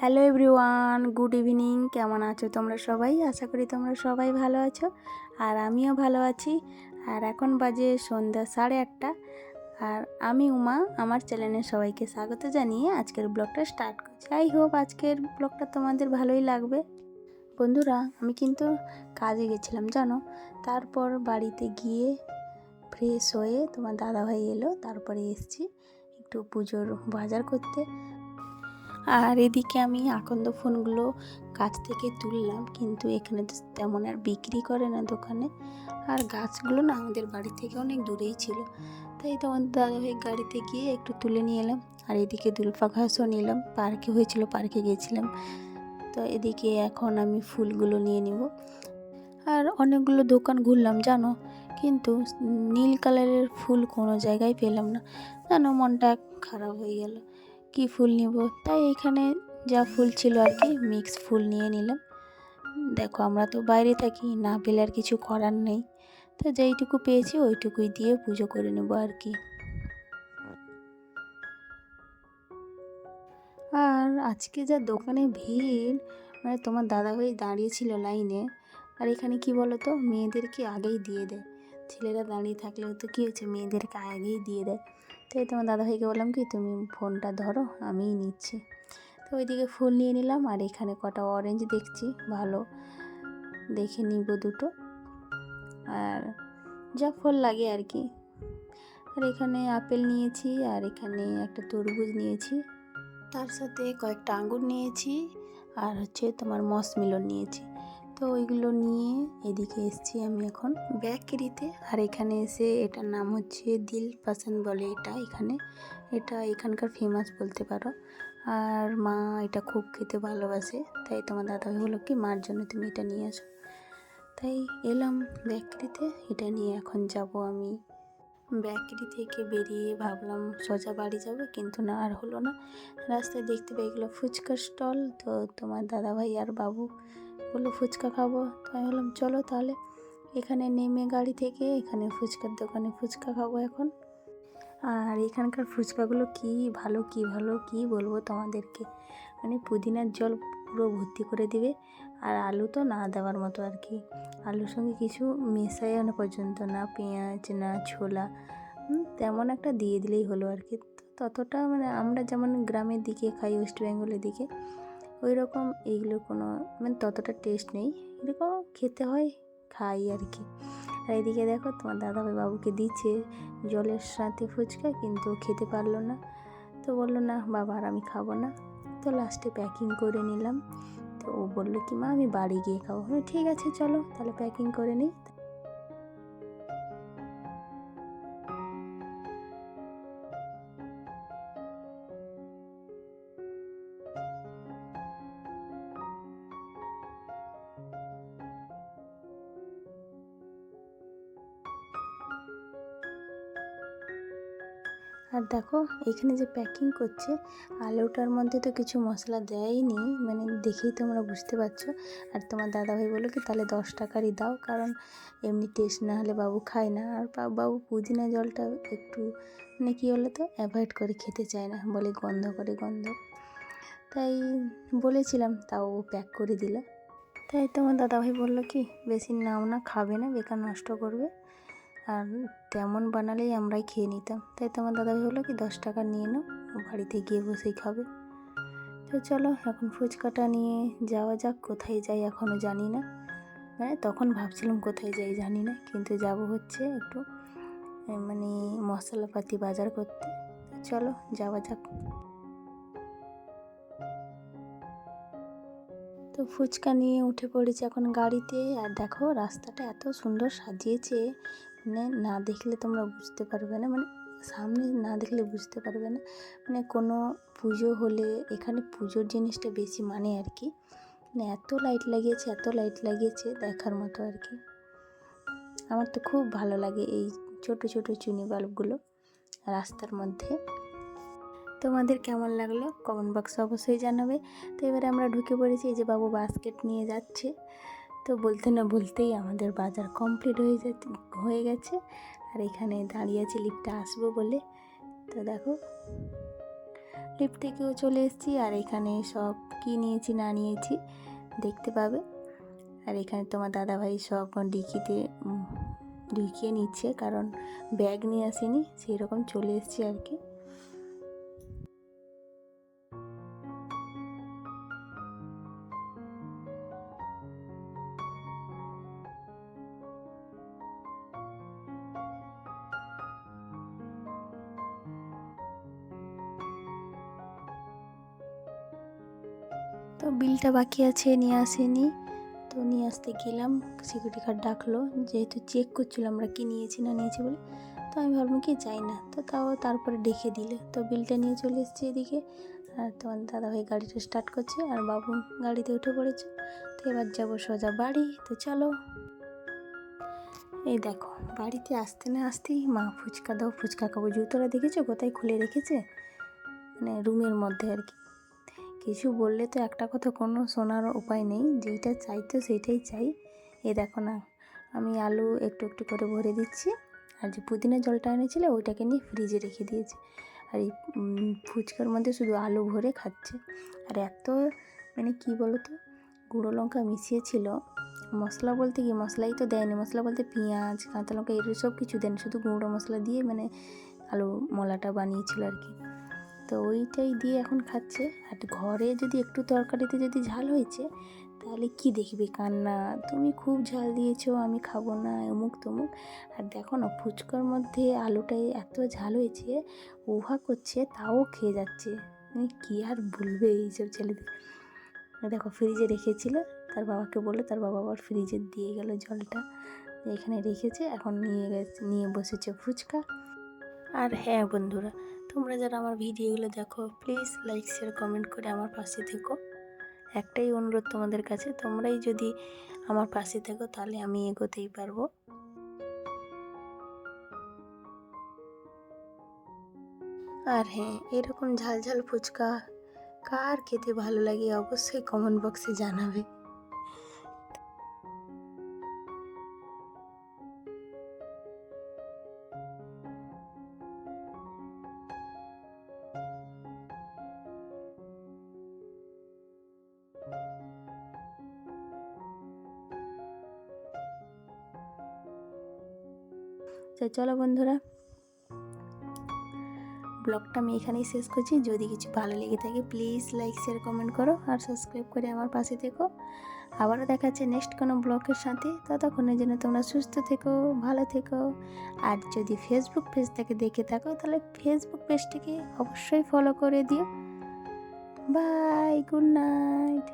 Hello everyone good evening কেমন আছো তোমরা সবাই? আশা করি তোমরা সবাই ভালো আছো, আর আমিও ভালো আছি। আর এখন বাজে সন্ধ্যা সাড়ে আটটা, আর আমি উমা, আমার চ্যানেলে সবাইকে স্বাগত জানিয়ে আজকের ব্লগটা স্টার্ট করছি। আই হোপ আজকের ব্লগটা তোমাদের ভালোই লাগবে। বন্ধুরা, আমি কিন্তু কাজে গেছিলাম, জানো? তারপর বাড়িতে গিয়ে ফ্রেশ হয়ে তোমার দাদাভাই এলো, তারপরে এসছি একটু পুজোর বাজার করতে। আর এদিকে আমি আকন্দ ফোনগুলো গাছ থেকে তুললাম, কিন্তু এখানে তো তেমন আর বিক্রি করে না দোকানে। আর গাছগুলো না আমাদের বাড়ি থেকে অনেক দূরেই ছিল, তাই তোমার দাদাভাই গাড়িতে গিয়ে একটু তুলে নিয়ে এলাম। আর এদিকে দুলফা ঘাসও নিলাম, পার্কে হয়েছিল, পার্কে গিয়েছিলাম। তো এদিকে এখন আমি ফুলগুলো নিয়ে নিব। আর অনেকগুলো দোকান ঘুরলাম, জানো? কিন্তু নীল কালারের ফুল কোনো জায়গায় পেলাম না। জানো মনটা খারাপ হয়ে গেল। কি ফুল নিব? তাই এখানে যা ফুল ছিল আর কি মিক্স ফুল নিয়ে নিলাম। দেখো, আমরা তো বাইরে থাকি, না পেলে আর কিছু করার নেই। তো যেইটুকু পেয়েছি, ওইটুকুই দিয়ে পুজো করে নেব আর কি। আর আজকে যা দোকানে ভিড় মানে তোমার দাদাভাই দাঁড়িয়েছিল লাইনে, আর এখানে কি বলো তো মেয়েদেরকে আগেই দিয়ে দেয়। ছেলেরা দাঁড়িয়ে থাকলেও তো কী হচ্ছে? মেয়েদেরকে আগেই দিয়ে দেয়। তাই তোমার দাদাভাইকে বললাম কি, তুমি ফোনটা ধরো, আমিই নিচ্ছি। তো ওইদিকে ফুল নিয়ে নিলাম আর এখানে কটা অরেঞ্জ দেখছি, ভালো। দেখে নিব দুটো। আর যা ফল লাগে আর কি। আর এখানে আপেল নিয়েছি আর এখানে একটা তরমুজ নিয়েছি। তার সাথে কয়েকটা আঙ্গুর নিয়েছি আর হচ্ছে তোমার মসমিলন নিয়েছি। তো ওইগুলো নিয়ে এদিকে এসছি আমি এখন ব্যাকেরিতে আর এখানে এসে এটার নাম হচ্ছে দিল পাসন্দ বলে এটা এখানে। এটা এখানকার ফেমাস বলতে পারো। আর মা এটা খুব খেতে ভালোবাসে। তাই তোমার দাদা বলল, কি মার জন্য তুমি এটা নিয়ে আসো? তাই এলাম ব্যাকেরিতে এটা নিয়ে এখন যাব আমি। ব্যাকেরি থেকে বেরিয়ে ভাবলাম সোজা বাড়ি যাব, কিন্তু না, আর হলো না। রাস্তায় দেখতে পেয়ে গেলো ফুচকার স্টল তো তোমার দাদাভাই আর বাবু বলল, ফুচকা খাব? তো আমি বললাম, চলো তাহলে। এখানে নেমে গাড়ি থেকে এখানে ফুচকার দোকানে ফুচকা খাব এখন। আর এখানকার ফুচকাগুলো কি ভালো কি ভালো, কি বলব তোমাদেরকে? মানে পুদিনার জল পুরো ভর্তি করে দিবে, আর আলু তো না দেওয়ার মতো আর কি। আলুর সঙ্গে কিছু মেশাই না পর্যন্ত না, পেঁয়াজ না, ছোলা তেমন একটা দিয়ে দিলেই হলো আর কি। ততটা মানে আমরা যেমন গ্রামের দিকে খাই, ওয়েস্ট বেঙ্গলের দিকে ওই রকম এইগুলো কোনো মানে ততটা টেস্ট নেই। এরকম খেতে হয়, খাই আর কি। আর এদিকে দেখো তোমার দাদাভাই বাবুকে দিচ্ছে জলের সাথে ফুচকা, কিন্তু খেতে পারল না। তো বলল, না বাবা, আর আমি খাব না। তো লাস্টে প্যাকিং করে নিলাম। তো ও বলল কি, মা, আমি বাড়ি গিয়ে খাব। ঠিক আছে, চলো, তাহলে প্যাকিং করে নিই। আর দেখো, এখানে যে প্যাকিং করছে, আলুটার মধ্যে তো কিছু মশলা দেয়নি মানে দেখেই তোমরা বুঝতে পারছ। আর তোমার দাদাভাই বলো কি, তাহলে দশ টাকারই দাও, কারণ এমনি টেস্ট না হলে বাবু খায় না। আর বাবু পুদিনা জলটা একটু মানে কী হলো তো অ্যাভয়েড করে খেতে চায় না, বলে গন্ধ করে গন্ধ। তাই বলেছিলাম, তাও প্যাক করে দিল। তাই তোমার দাদাভাই বলল কি, বেশি নাও না, খাবে না, বেকার নষ্ট করবে। আর তেমন বানালেই আমরাই খেয়ে নিতাম। তাই তোমার দাদা হলো কি, দশ টাকা নিয়ে নাও, বাড়িতে গিয়ে বসেই খাবে। তো চলো, এখন ফুচকাটা নিয়ে যাওয়া যাক, কোথায় যাই এখনও জানি না। মানে তখন ভাবছিলাম কোথায় যাই জানি না, কিন্তু যাব হচ্ছে একটু মানে মশলাপাতি বাজার করতে। চলো, যাওয়া যাক। তো ফুচকা নিয়ে উঠে পড়েছে এখন গাড়িতে, আর দেখো রাস্তাটা এত সুন্দর সাজিয়েছে মানে না দেখলে তোমরা বুঝতে পারবে না মানে সামনে না দেখলে বুঝতে পারবে না। মানে কোনো পুজো হলে এখানে পুজোর জিনিসটা বেশি মানে আর কি। মানে এত লাইট লাগিয়েছে, এত লাইট লাগিয়েছে দেখার মতো আর কি। আমার তো খুব ভালো লাগে এই ছোট ছোট চুনি বাল্বগুলো রাস্তার মধ্যে। তোমাদের কেমন লাগল? কমেন্ট বক্সে অবশ্যই জানাবে। তো এবারে আমরা ঢুকে পড়েছি, এই যে বাবু বাস্কেট নিয়ে যাচ্ছে। তো বলতে না বলতেই আমাদের বাজার কমপ্লিট হয়ে যেতে, হয়ে গেছে। আর এখানে দাঁড়িয়ে আছে লিফটটা আসব বলে। তো দেখো লিফট থেকেও চলে এসেছি আর এখানে সব কি নিয়েছি, না নিয়েছি দেখতে পাবে। আর এখানে তোমার দাদাভাই সব ডিকিতে ঢুকিয়ে নিচ্ছে, কারণ ব্যাগ নিয়ে আসেনি সেই রকম চলে এসেছি আর কি। তো বিলটা বাকি আছে, নিয়ে আসেনি। তো নিয়ে আসতে গেলাম সিকিউরিটি গার্ড ডাকলো, যেহেতু চেক করছিল আমরা কি নিয়েছি, না নিয়েছি বলে। তো আমি ভাবলাম কি যাই না, তো তাও তারপরে ডেকে দিলে। তো বিলটা নিয়ে চলে এসেছি এদিকে। আর তোমার দাদাভাই গাড়িটা স্টার্ট করছে, আর বাবু গাড়িতে উঠে পড়েছে। তো এবার যাব সোজা বাড়ি, তো চলো। এই দেখো, বাড়িতে আসতে না আসতেই মা ফুচকা দাও, ফুচকা খাব। জুতোটা দেখেছ? কোথায় খুলে রেখেছে? মানে রুমের মধ্যে আর কি। কিছু বললে তো একটা কথা কোনো শোনার উপায় নেই। যেইটা চাই তো সেইটাই চাই। এ দেখো না, আমি আলু একটু একটু করে ভরে দিচ্ছি। আর যে পুদিনা জলটা এনেছিলে ওইটাকে নিয়ে ফ্রিজে রেখে দিয়েছি। আর এই ফুচকার মধ্যে শুধু আলু ভরে খাচ্ছে। আর এত মানে কি বলো তো গুঁড়ো লঙ্কা মিশিয়েছিল। মশলা বলতে কি, মশলাই তো দেয়নি। মশলা বলতে পেঁয়াজ, কাঁচা লঙ্কা এর সব কিছু দেয়নি। শুধু গুঁড়ো মশলা দিয়ে মানে আলু মলাটা বানিয়েছিল আর কি। তো ওইটাই দিয়ে এখন খাচ্ছে। আর ঘরে যদি একটু তরকারিতে যদি ঝাল হয়েছে, তাহলে কি দেখবে কান্না? তুমি খুব ঝাল দিয়েছ, আমি খাব না, অমুক তমুক। আর দেখো না, ফুচকার মধ্যে আলুটাই এত ঝাল হয়েছে উহা করছে, তাও খেয়ে যাচ্ছে। মানে কী আর বলবে এইসব ছেলেদের? দেখো ফ্রিজে রেখেছিল, তার বাবাকে বলল, তার বাবা আবার ফ্রিজে দিয়ে গেল জলটা। এখানে রেখেছে, এখন নিয়ে গেছে, নিয়ে বসেছে ফুচকা। আর হ্যাঁ বন্ধুরা তোমরা যারা আমার ভিডিওগুলো দেখো প্লিজ লাইক শেয়ার কমেন্ট করে আমার পাশে থেকো। একটাই অনুরোধ তোমাদের কাছে, তোমরাই যদি আমার পাশে থেকো, তাহলে আমি এগোতেই পারব। আর হ্যাঁ এরকম ঝাল ঝাল ফুচকা কার খেতে ভালো লাগে অবশ্যই কমেন্ট বক্সে জানাবে। তো চলো বন্ধুরা, ব্লগটা আমি এখানেই শেষ করছি। যদি কিছু ভালো লেগে থাকে প্লিজ লাইক শেয়ার কমেন্ট করো আর সাবস্ক্রাইব করে আমার পাশে থেকো। আবারও দেখাচ্ছে নেক্সট কোনো ব্লগের সাথে। ততক্ষণের জন্য তোমরা সুস্থ থেকো, ভালো থেকো। আর যদি ফেসবুক পেজ থেকে দেখে থাকো, তাহলে ফেসবুক পেজটাকে অবশ্যই ফলো করে দিও। Bye good night